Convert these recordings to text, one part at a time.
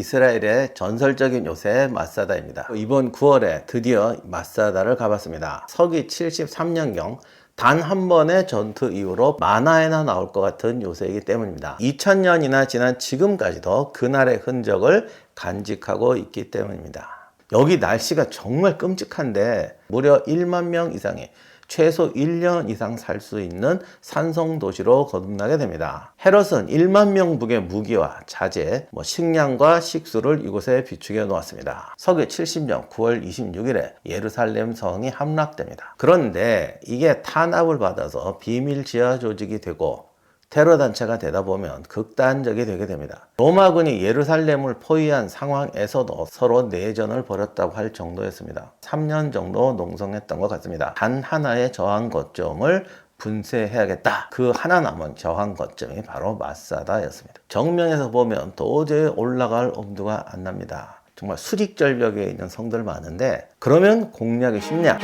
이스라엘의 전설적인 요새 마사다입니다. 이번 9월에 드디어 마사다를 가봤습니다. 서기 73년경 단한 번의 전투 이후로 만화에나 나올 것 같은 요새이기 때문입니다. 2000년이나 지난 지금까지도 그날의 흔적을 간직하고 있기 때문입니다. 여기 날씨가 정말 끔찍한데 무려 1만 명 이상이 최소 1년 이상 살 수 있는 산성 도시로 거듭나게 됩니다. 헤롯은 1만 명 북의 무기와 자재, 뭐 식량과 식수를 이곳에 비축해 놓았습니다. 서기 70년 9월 26일에 예루살렘 성이 함락됩니다. 그런데 이게 탄압을 받아서 비밀 지하 조직이 되고 테러 단체가 되다 보면 극단적이 되게 됩니다. 로마군이 예루살렘을 포위한 상황에서도 서로 내전을 벌였다고 할 정도였습니다. 3년 정도 농성했던 것 같습니다. 단 하나의 저항 거점을 분쇄해야겠다. 그 하나 남은 저항 거점이 바로 마사다였습니다. 정면에서 보면 도저히 올라갈 엄두가 안 납니다. 정말 수직절벽에 있는 성들 많은데 그러면 공략이 쉽냐?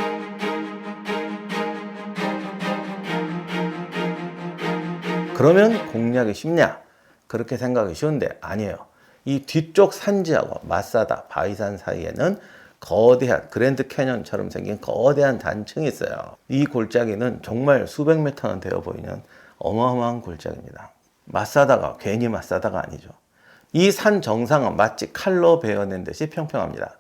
그러면 공략이 쉽냐? 그렇게 생각이 쉬운데 아니에요. 이 뒤쪽 산지하고 마사다, 바위산 사이에는 거대한 그랜드 캐년처럼 생긴 거대한 단층이 있어요. 이 골짜기는 정말 수백 미터는 되어 보이는 어마어마한 골짜기입니다. 마사다가 괜히 마사다가 아니죠. 이 산 정상은 마치 칼로 베어낸 듯이 평평합니다.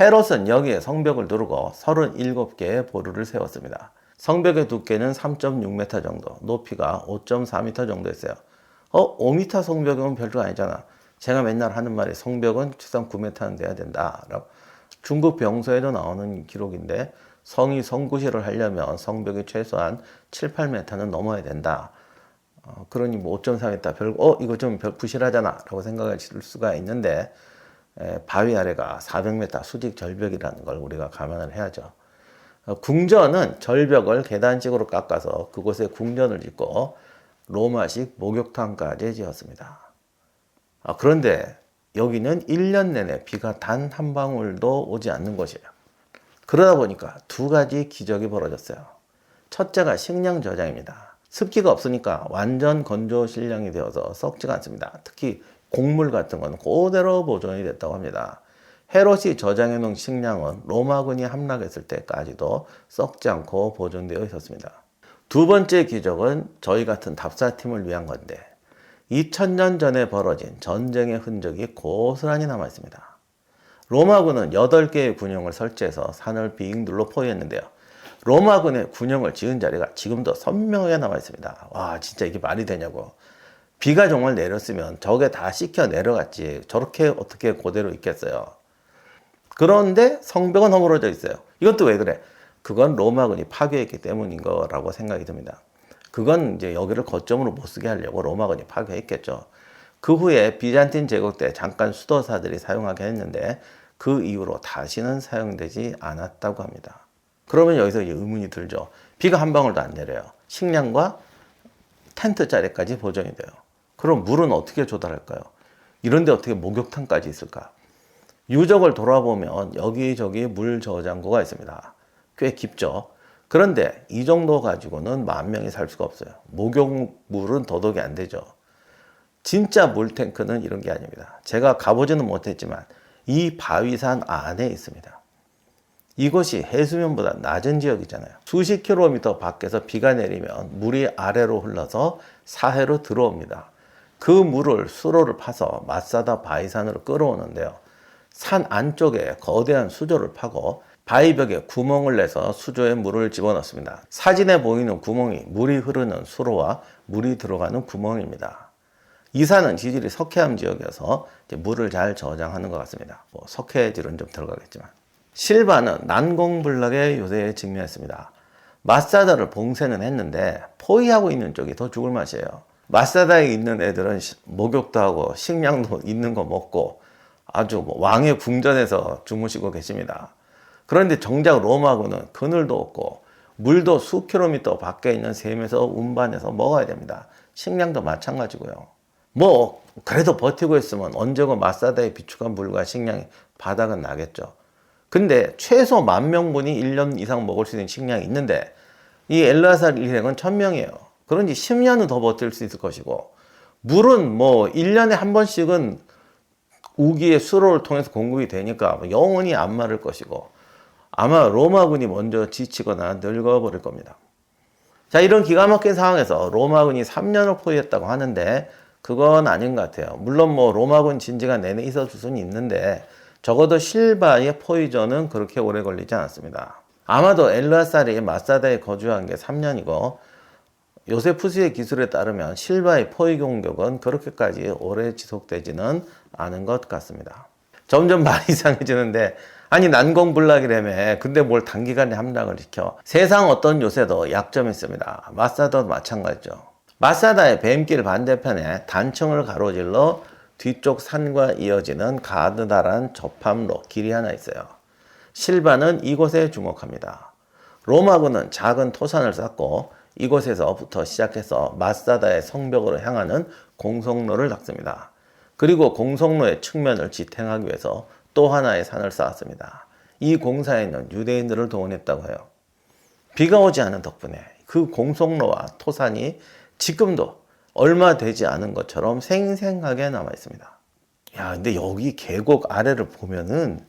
헤롯은 여기에 성벽을 두르고 37개의 보루를 세웠습니다. 성벽의 두께는 3.6m 정도, 높이가 5.4m 정도였어요. 어, 5m 성벽이면 별거 아니잖아. 제가 맨날 하는 말이 성벽은 최소한 9m는 돼야 된다. 중국 병서에도 나오는 기록인데 성이 성구실을 하려면 성벽이 최소한 7, 8m는 넘어야 된다. 어, 그러니 뭐 5.4m 별, 어, 이거 좀 별- 부실하잖아. 라고 생각할 수가 있는데 에, 바위 아래가 400m 수직 절벽이라는 걸 우리가 감안을 해야죠. 어, 궁전은 절벽을 계단식으로 깎아서 그곳에 궁전을 짓고 로마식 목욕탕까지 지었습니다. 아, 그런데 여기는 1년 내내 비가 단 한 방울도 오지 않는 곳이에요. 그러다 보니까 두 가지 기적이 벌어졌어요. 첫째가 식량 저장입니다. 습기가 없으니까 완전 건조 식량이 되어서 썩지가 않습니다. 특히 곡물 같은 건 그대로 보존이 됐다고 합니다. 헤롯이 저장해 놓은 식량은 로마군이 함락했을 때까지도 썩지 않고 보존되어 있었습니다. 두 번째 기적은 저희 같은 답사팀을 위한 건데 2000년 전에 벌어진 전쟁의 흔적이 고스란히 남아 있습니다. 로마군은 8개의 군용을 설치해서 산을 빙둘러 포위했는데요. 로마군의 군용을 지은 자리가 지금도 선명하게 남아 있습니다. 와, 진짜 이게 말이 되냐고. 비가 정말 내렸으면 저게 다 씻겨 내려갔지. 저렇게 어떻게 그대로 있겠어요. 그런데 성벽은 허물어져 있어요. 이것도 왜 그래? 그건 로마군이 파괴했기 때문인 거라고 생각이 듭니다. 그건 이제 여기를 거점으로 못 쓰게 하려고 로마군이 파괴했겠죠. 그 후에 비잔틴 제국 때 잠깐 수도사들이 사용하게 했는데 그 이후로 다시는 사용되지 않았다고 합니다. 그러면 여기서 의문이 들죠. 비가 한 방울도 안 내려요. 식량과 텐트 자리까지 보존이 돼요. 그럼 물은 어떻게 조달할까요? 이런데 어떻게 목욕탕까지 있을까? 유적을 돌아보면 여기저기 물 저장고가 있습니다. 꽤 깊죠. 그런데 이 정도 가지고는 만 명이 살 수가 없어요. 목욕물은 더더욱이 안 되죠. 진짜 물탱크는 이런 게 아닙니다. 제가 가보지는 못했지만 이 바위산 안에 있습니다. 이곳이 해수면보다 낮은 지역이잖아요. 수십 킬로미터 밖에서 비가 내리면 물이 아래로 흘러서 사해로 들어옵니다. 그 물을 수로를 파서 마사다 바위산으로 끌어오는데요. 산 안쪽에 거대한 수조를 파고 바위벽에 구멍을 내서 수조에 물을 집어넣습니다. 사진에 보이는 구멍이 물이 흐르는 수로와 물이 들어가는 구멍입니다. 이 산은 지질이 석회암 지역이어서 물을 잘 저장하는 것 같습니다. 뭐 석회질은 좀 들어가겠지만. 실바는 난공불락의 요새에 직면했습니다. 마사다를 봉쇄는 했는데 포위하고 있는 쪽이 더 죽을 맛이에요. 마사다에 있는 애들은 시- 목욕도 하고 식량도 있는 거 먹고 아주 뭐 왕의 궁전에서 주무시고 계십니다. 그런데 정작 로마군은 그늘도 없고 물도 수 킬로미터 밖에 있는 샘에서 운반해서 먹어야 됩니다. 식량도 마찬가지고요. 뭐 그래도 버티고 있으면 언제고 마사다에 비축한 물과 식량이 바닥은 나겠죠. 근데 최소 만 명분이 1년 이상 먹을 수 있는 식량이 있는데 이 엘라살 일행은 1000명이에요. 그런지 10년은 더 버틸 수 있을 것이고 물은 뭐 1년에 한 번씩은 우기의 수로를 통해서 공급이 되니까 영원히 안 마를 것이고 아마 로마군이 먼저 지치거나 늙어버릴 겁니다. 자, 이런 기가 막힌 상황에서 로마군이 3년을 포위했다고 하는데 그건 아닌 것 같아요. 물론 뭐 로마군 진지가 내내 있었을 수는 있는데 적어도 실바의 포위전은 그렇게 오래 걸리지 않았습니다. 아마도 엘르아살이 마사다에 거주한 게 3년이고 요세푸스의 기술에 따르면 실바의 포위 공격은 그렇게까지 오래 지속되지는 않은 것 같습니다. 점점 말이 이상해지는데 아니 난공불락이라며 근데 뭘 단기간에 함락을 시켜 세상 어떤 요새도 약점이 있습니다. 마사다도 마찬가지죠. 마사다의 뱀길 반대편에 단층을 가로질러 뒤쪽 산과 이어지는 가느다란 접함로 길이 하나 있어요. 실바는 이곳에 주목합니다. 로마군은 작은 토산을 쌓고 이곳에서부터 시작해서 마사다의 성벽으로 향하는 공성로를 닦습니다. 그리고 공성로의 측면을 지탱하기 위해서 또 하나의 산을 쌓았습니다. 이 공사에는 유대인들을 동원했다고 해요. 비가 오지 않은 덕분에 그 공성로와 토산이 지금도 얼마 되지 않은 것처럼 생생하게 남아 있습니다. 야, 근데 여기 계곡 아래를 보면은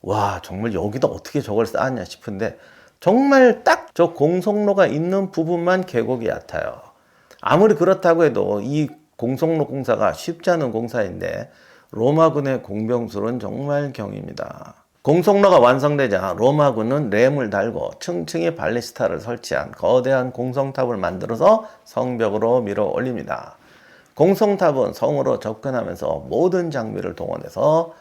와, 정말 여기다 어떻게 저걸 쌓았냐 싶은데 정말 딱 저 공성로가 있는 부분만 계곡이 얕아요. 아무리 그렇다고 해도 이 공성로 공사가 쉽지 않은 공사인데 로마군의 공병술은 정말 경입니다. 공성로가 완성되자 로마군은 램을 달고 층층이 발리스타를 설치한 거대한 공성탑을 만들어서 성벽으로 밀어 올립니다. 공성탑은 성으로 접근하면서 모든 장비를 동원해서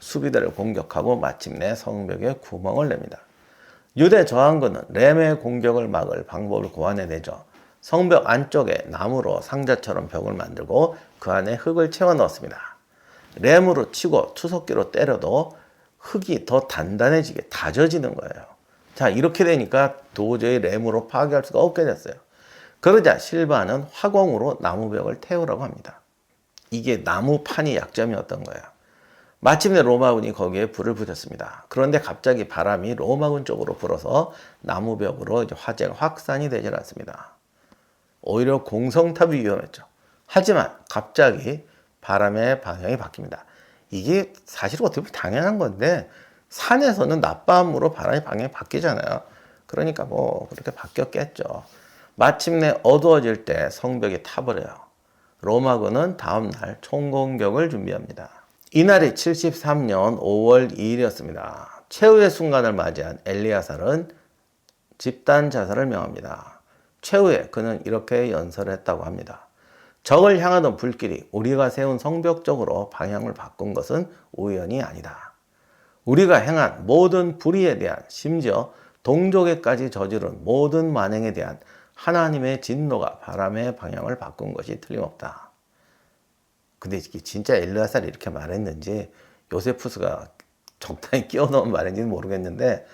수비대를 공격하고 마침내 성벽에 구멍을 냅니다. 유대 저항군은 램의 공격을 막을 방법을 고안해내죠. 성벽 안쪽에 나무로 상자처럼 벽을 만들고 그 안에 흙을 채워 넣었습니다. 램으로 치고 투석기로 때려도 흙이 더 단단해지게 다져지는 거예요. 자, 이렇게 되니까 도저히 램으로 파괴할 수가 없게 됐어요. 그러자 실바는 화공으로 나무벽을 태우라고 합니다. 이게 나무판이 약점이었던 거예요. 마침내 로마군이 거기에 불을 붙였습니다. 그런데 갑자기 바람이 로마군 쪽으로 불어서 나무벽으로 화재가 확산이 되질 않습니다. 오히려 공성탑이 위험했죠. 하지만 갑자기 바람의 방향이 바뀝니다. 이게 사실 어떻게 보면 당연한 건데 산에서는 낮밤으로 바람의 방향이 바뀌잖아요. 그러니까 뭐 그렇게 바뀌었겠죠. 마침내 어두워질 때 성벽이 타버려요. 로마군은 다음날 총공격을 준비합니다. 이날이 73년 5월 2일이었습니다. 최후의 순간을 맞이한 엘리아살은 집단 자살을 명합니다. 최후에 그는 이렇게 연설했다고 합니다. 적을 향하던 불길이 우리가 세운 성벽 쪽으로 방향을 바꾼 것은 우연이 아니다. 우리가 행한 모든 불의에 대한 심지어 동족에까지 저지른 모든 만행에 대한 하나님의 진노가 바람의 방향을 바꾼 것이 틀림없다. 근데 진짜 엘르아살이 이렇게 말했는지 요세푸스가 적당히 끼워 넣은 말인지는 모르겠는데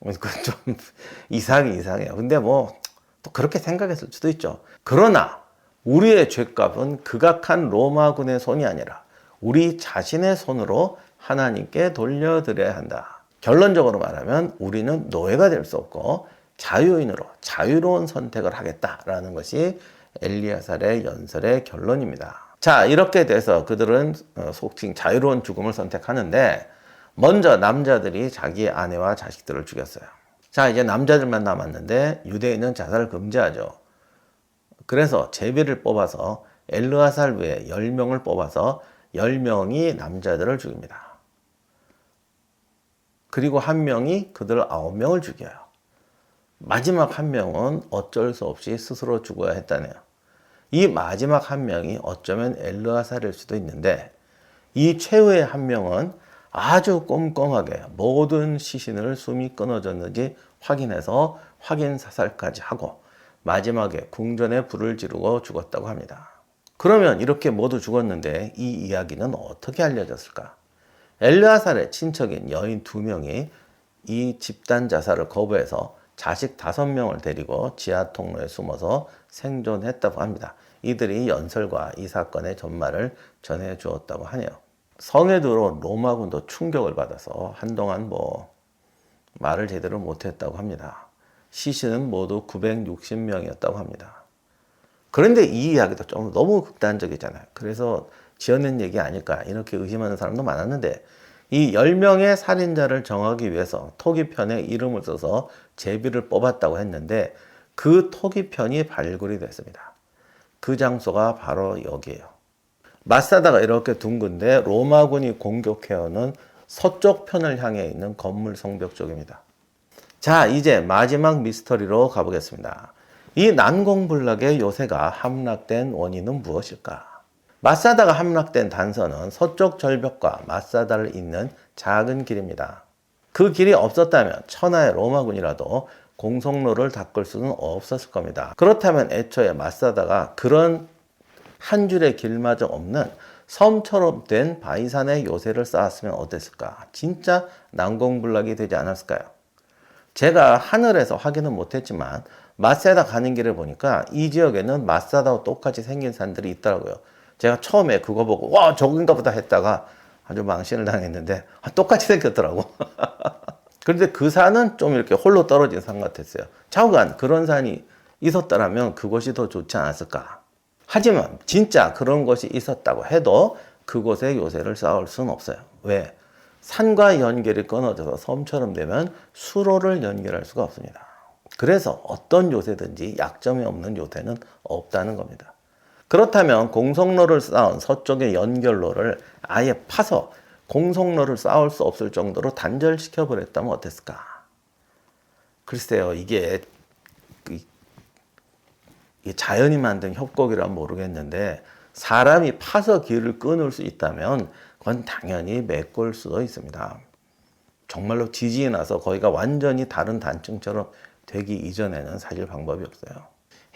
그건 좀 이상이 이상해요. 근데 뭐 또 그렇게 생각했을 수도 있죠. 그러나 우리의 죄값은 극악한 로마군의 손이 아니라 우리 자신의 손으로 하나님께 돌려드려야 한다. 결론적으로 말하면 우리는 노예가 될 수 없고 자유인으로 자유로운 선택을 하겠다라는 것이 엘리아살의 연설의 결론입니다. 자, 이렇게 돼서 그들은 어, 속칭 자유로운 죽음을 선택하는데 먼저 남자들이 자기 아내와 자식들을 죽였어요. 자, 이제 남자들만 남았는데 유대인은 자살을 금지하죠. 그래서 제비를 뽑아서 엘르아살 외에 10명을 뽑아서 10명이 남자들을 죽입니다. 그리고 한 명이 그들 9명을 죽여요. 마지막 한 명은 어쩔 수 없이 스스로 죽어야 했다네요. 이 마지막 한 명이 어쩌면 엘르아살일 수도 있는데 이 최후의 한 명은 아주 꼼꼼하게 모든 시신을 숨이 끊어졌는지 확인해서 확인 사살까지 하고 마지막에 궁전에 불을 지르고 죽었다고 합니다. 그러면 이렇게 모두 죽었는데 이 이야기는 어떻게 알려졌을까? 엘르아살의 친척인 여인 두 명이 이 집단 자살을 거부해서 자식 다섯 명을 데리고 지하 통로에 숨어서 생존했다고 합니다. 이들이 연설과 이 사건의 전말을 전해 주었다고 하네요. 성에 들어온 로마군도 충격을 받아서 한동안 뭐 말을 제대로 못했다고 합니다. 시신은 모두 960명이었다고 합니다. 그런데 이 이야기도 좀 너무 극단적이잖아요. 그래서 지어낸 얘기 아닐까 이렇게 의심하는 사람도 많았는데 이 10명의 살인자를 정하기 위해서 토기편에 이름을 써서 제비를 뽑았다고 했는데 그 토기편이 발굴이 됐습니다. 그 장소가 바로 여기에요. 마사다가 이렇게 둥근데 로마군이 공격해오는 서쪽 편을 향해 있는 건물 성벽 쪽입니다. 자, 이제 마지막 미스터리로 가보겠습니다. 이 난공불락의 요새가 함락된 원인은 무엇일까? 마사다가 함락된 단서는 서쪽 절벽과 마사다를 잇는 작은 길입니다. 그 길이 없었다면 천하의 로마군이라도 공성로를 닦을 수는 없었을 겁니다. 그렇다면 애초에 마사다가 그런 한 줄의 길마저 없는 섬처럼 된 바이산의 요새를 쌓았으면 어땠을까? 진짜 난공불락이 되지 않았을까요? 제가 하늘에서 확인은 못했지만 마사다 가는 길을 보니까 이 지역에는 마사다와 똑같이 생긴 산들이 있더라고요. 제가 처음에 그거 보고 와 저긴가 보다 했다가 아주 망신을 당했는데 아, 똑같이 생겼더라고. 그런데 그 산은 좀 이렇게 홀로 떨어진 산 같았어요. 좌우간 그런 산이 있었더라면 그것이 더 좋지 않았을까. 하지만 진짜 그런 것이 있었다고 해도 그곳에 요새를 쌓을 수는 없어요. 왜? 산과 연결이 끊어져서 섬처럼 되면 수로를 연결할 수가 없습니다. 그래서 어떤 요새든지 약점이 없는 요새는 없다는 겁니다. 그렇다면 공성로를 쌓은 서쪽의 연결로를 아예 파서 공성로를 쌓을 수 없을 정도로 단절시켜 버렸다면 어땠을까? 글쎄요, 이게 자연이 만든 협곡이란 모르겠는데 사람이 파서 길을 끊을 수 있다면 그건 당연히 메꿀 수도 있습니다. 정말로 지진이 나서 거기가 완전히 다른 단층처럼 되기 이전에는 사실 방법이 없어요.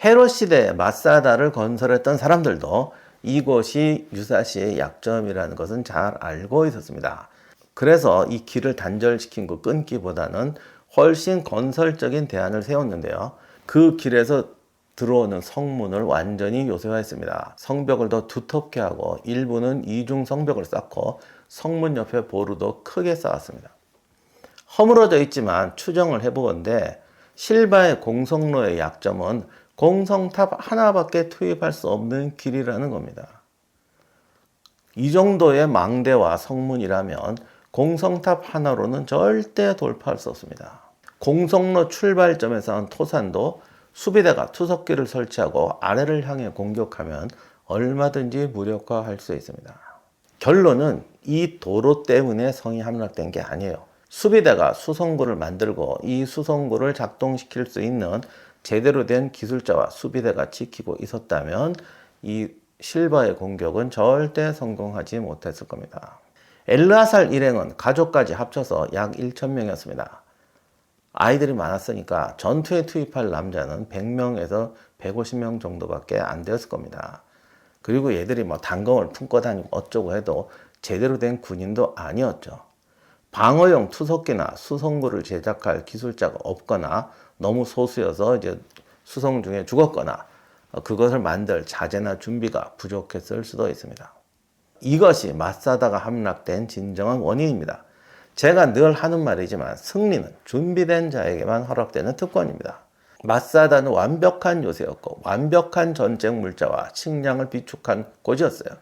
헤롯 시대에 마사다를 건설했던 사람들도 이곳이 유사시의 약점이라는 것은 잘 알고 있었습니다. 그래서 이 길을 단절시킨 거 끊기보다는 훨씬 건설적인 대안을 세웠는데요. 그 길에서 들어오는 성문을 완전히 요새화했습니다. 성벽을 더 두텁게 하고 일부는 이중 성벽을 쌓고 성문 옆에 보루도 크게 쌓았습니다. 허물어져 있지만 추정을 해보건데 실바의 공성로의 약점은 공성탑 하나밖에 투입할 수 없는 길이라는 겁니다. 이 정도의 망대와 성문이라면 공성탑 하나로는 절대 돌파할 수 없습니다. 공성로 출발점에서 한 토산도 수비대가 투석기를 설치하고 아래를 향해 공격하면 얼마든지 무력화할 수 있습니다. 결론은 이 도로 때문에 성이 함락된 게 아니에요. 수비대가 수송구를 만들고 이 수송구를 작동시킬 수 있는 제대로 된 기술자와 수비대가 지키고 있었다면 이 실바의 공격은 절대 성공하지 못했을 겁니다. 엘르아살 일행은 가족까지 합쳐서 약 1,000명이었습니다. 아이들이 많았으니까 전투에 투입할 남자는 100명에서 150명 정도밖에 안 되었을 겁니다. 그리고 얘들이 뭐 단검을 품고 다니고 어쩌고 해도 제대로 된 군인도 아니었죠. 방어용 투석기나 수송구를 제작할 기술자가 없거나 너무 소수여서 이제 수송 중에 죽었거나 그것을 만들 자재나 준비가 부족했을 수도 있습니다. 이것이 마사다가 함락된 진정한 원인입니다. 제가 늘 하는 말이지만 승리는 준비된 자에게만 허락되는 특권입니다. 마사다는 완벽한 요새였고 완벽한 전쟁 물자와 식량을 비축한 곳이었어요.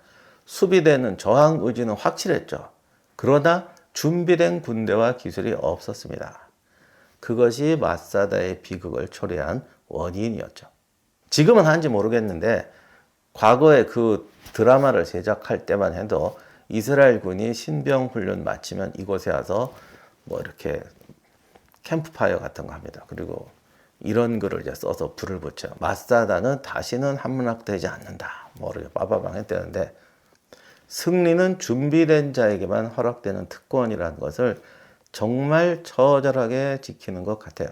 수비대는 저항 의지는 확실했죠. 그러나 준비된 군대와 기술이 없었습니다. 그것이 마사다의 비극을 초래한 원인이었죠. 지금은 한지 모르겠는데 과거에 그 드라마를 제작할 때만 해도 이스라엘 군이 신병 훈련 마치면 이곳에 와서 뭐 이렇게 캠프파이어 같은 거 합니다. 그리고 이런 글을 이제 써서 불을 붙여. 마사다는 다시는 함락되지 않는다. 뭐 이렇게 빠바방 했다는데 승리는 준비된 자에게만 허락되는 특권이라는 것을 정말 처절하게 지키는 것 같아요.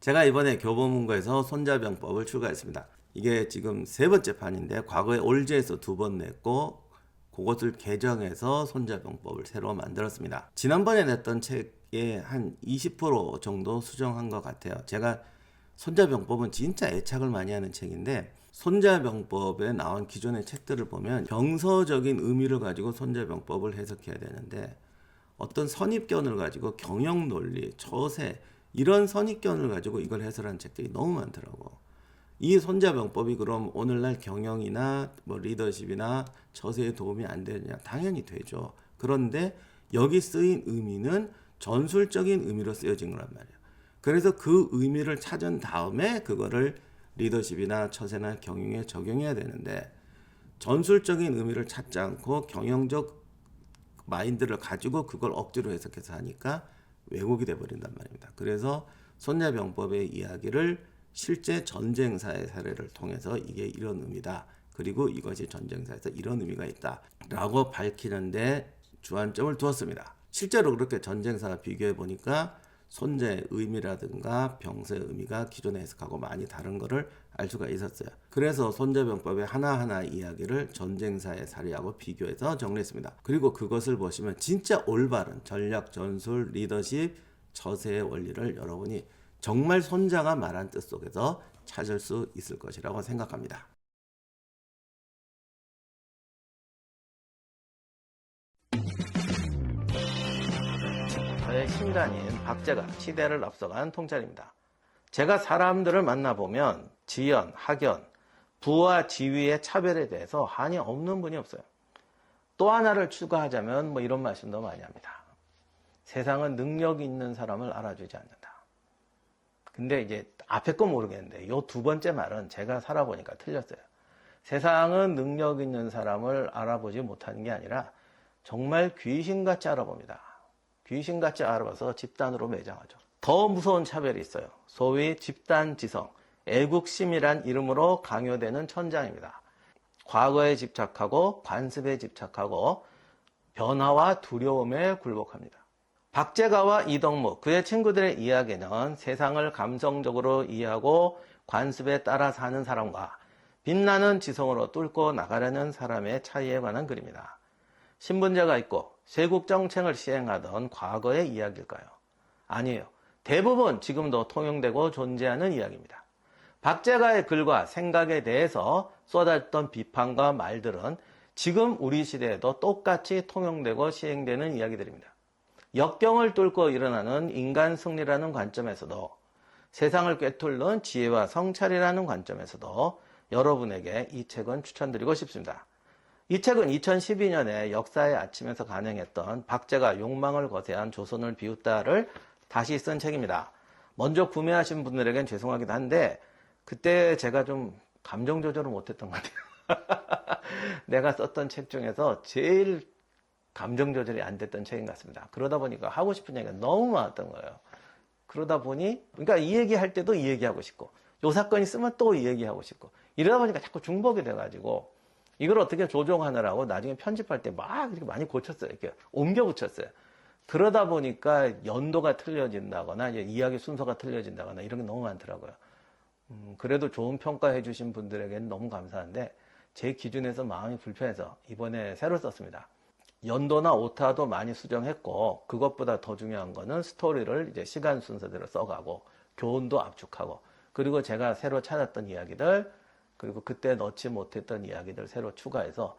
제가 이번에 교보문고에서 손자병법을 출간했습니다. 이게 지금 세 번째 판인데 과거에 올제에서 두 번 냈고 그것을 개정해서 손자병법을 새로 만들었습니다. 지난번에 냈던 책의 한 20% 정도 수정한 것 같아요. 제가 손자병법은 진짜 애착을 많이 하는 책인데 손자병법에 나온 기존의 책들을 보면 병서적인 의미를 가지고 손자병법을 해석해야 되는데 어떤 선입견을 가지고 경영 논리, 처세 이런 선입견을 가지고 이걸 해설한 책들이 너무 많더라고. 이 손자병법이 그럼 오늘날 경영이나 뭐 리더십이나 처세에 도움이 안 되느냐? 당연히 되죠. 그런데 여기 쓰인 의미는 전술적인 의미로 쓰여진 거란 말이에요. 그래서 그 의미를 찾은 다음에 그거를 리더십이나 처세나 경영에 적용해야 되는데 전술적인 의미를 찾지 않고 경영적 마인드를 가지고 그걸 억지로 해석해서 하니까 왜곡이 돼 버린단 말입니다. 그래서 손야병법의 이야기를 실제 전쟁사의 사례를 통해서 이게 이런 의미다. 그리고 이것이 전쟁사에서 이런 의미가 있다 라고 밝히는데 주안점을 두었습니다. 실제로 그렇게 전쟁사와 비교해 보니까 손자의 의미라든가 병세의 의미가 기존에 해석하고 많이 다른 것을 알 수가 있었어요. 그래서 손자병법의 하나하나 이야기를 전쟁사의 사례하고 비교해서 정리했습니다. 그리고 그것을 보시면 진짜 올바른 전략, 전술, 리더십, 처세의 원리를 여러분이 정말 손자가 말한 뜻 속에서 찾을 수 있을 것이라고 생각합니다. 저의 신간인 박제가 시대를 앞서간 통찰입니다. 제가 사람들을 만나보면 지연, 학연, 부와 지위의 차별에 대해서 한이 없는 분이 없어요. 또 하나를 추가하자면 뭐 이런 말씀도 많이 합니다. 세상은 능력 있는 사람을 알아주지 않는다. 근데 이제 앞에 거 모르겠는데 요 두 번째 말은 제가 살아보니까 틀렸어요. 세상은 능력 있는 사람을 알아보지 못하는 게 아니라 정말 귀신같이 알아봅니다. 귀신같이 알아봐서 집단으로 매장하죠. 더 무서운 차별이 있어요. 소위 집단지성, 애국심이란 이름으로 강요되는 천장입니다. 과거에 집착하고 관습에 집착하고 변화와 두려움에 굴복합니다. 박재가와 이덕무, 그의 친구들의 이야기는 세상을 감성적으로 이해하고 관습에 따라 사는 사람과 빛나는 지성으로 뚫고 나가려는 사람의 차이에 관한 글입니다. 신분제가 있고 세국정책을 시행하던 과거의 이야기일까요? 아니에요. 대부분 지금도 통용되고 존재하는 이야기입니다. 박재가의 글과 생각에 대해서 쏟았던 비판과 말들은 지금 우리 시대에도 똑같이 통용되고 시행되는 이야기들입니다. 역경을 뚫고 일어나는 인간 승리라는 관점에서도 세상을 꿰뚫는 지혜와 성찰이라는 관점에서도 여러분에게 이 책은 추천드리고 싶습니다. 이 책은 2012년에 역사의 아침에서 간행했던 박제가 욕망을 거세한 조선을 비웃다를 다시 쓴 책입니다. 먼저 구매하신 분들에겐 죄송하기도 한데 그때 제가 좀 감정 조절을 못했던 것 같아요. 내가 썼던 책 중에서 제일 감정 조절이 안 됐던 책인 것 같습니다. 그러다 보니까 하고 싶은 얘기가 너무 많았던 거예요. 그러다 보니 그러니까 이 얘기 할 때도 이 얘기 하고 싶고 요 사건 있으면 또 이 얘기 하고 싶고 이러다 보니까 자꾸 중복이 돼가지고 이걸 어떻게 조정하느라고 나중에 편집할 때 막 이렇게 많이 고쳤어요. 이렇게 옮겨 붙였어요. 그러다 보니까 연도가 틀려진다거나 이야기 순서가 틀려진다거나 이런 게 너무 많더라고요. 음, 그래도 좋은 평가해 주신 분들에게는 너무 감사한데 제 기준에서 마음이 불편해서 이번에 새로 썼습니다. 연도나 오타도 많이 수정했고 그것보다 더 중요한 거는 스토리를 이제 시간 순서대로 써가고 교훈도 압축하고 그리고 제가 새로 찾았던 이야기들 그리고 그때 넣지 못했던 이야기들 새로 추가해서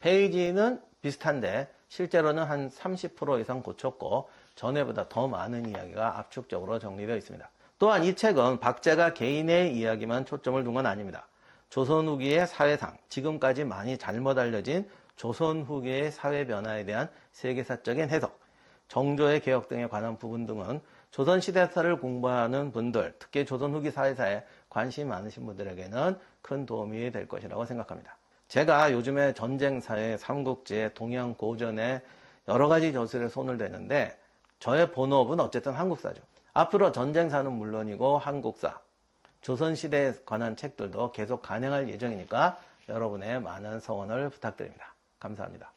페이지는 비슷한데 실제로는 한 30% 이상 고쳤고 전에보다 더 많은 이야기가 압축적으로 정리되어 있습니다. 또한 이 책은 박제가 개인의 이야기만 초점을 둔 건 아닙니다. 조선 후기의 사회상, 지금까지 많이 잘못 알려진 조선 후기의 사회 변화에 대한 세계사적인 해석, 정조의 개혁 등에 관한 부분 등은 조선 시대사를 공부하는 분들, 특히 조선 후기 사회사에 관심이 많으신 분들에게는 큰 도움이 될 것이라고 생각합니다. 제가 요즘에 전쟁사의 삼국지의 동양 고전에 여러 가지 저술에 손을 대는데 저의 본업은 어쨌든 한국사죠. 앞으로 전쟁사는 물론이고 한국사, 조선시대에 관한 책들도 계속 간행할 예정이니까 여러분의 많은 성원을 부탁드립니다. 감사합니다.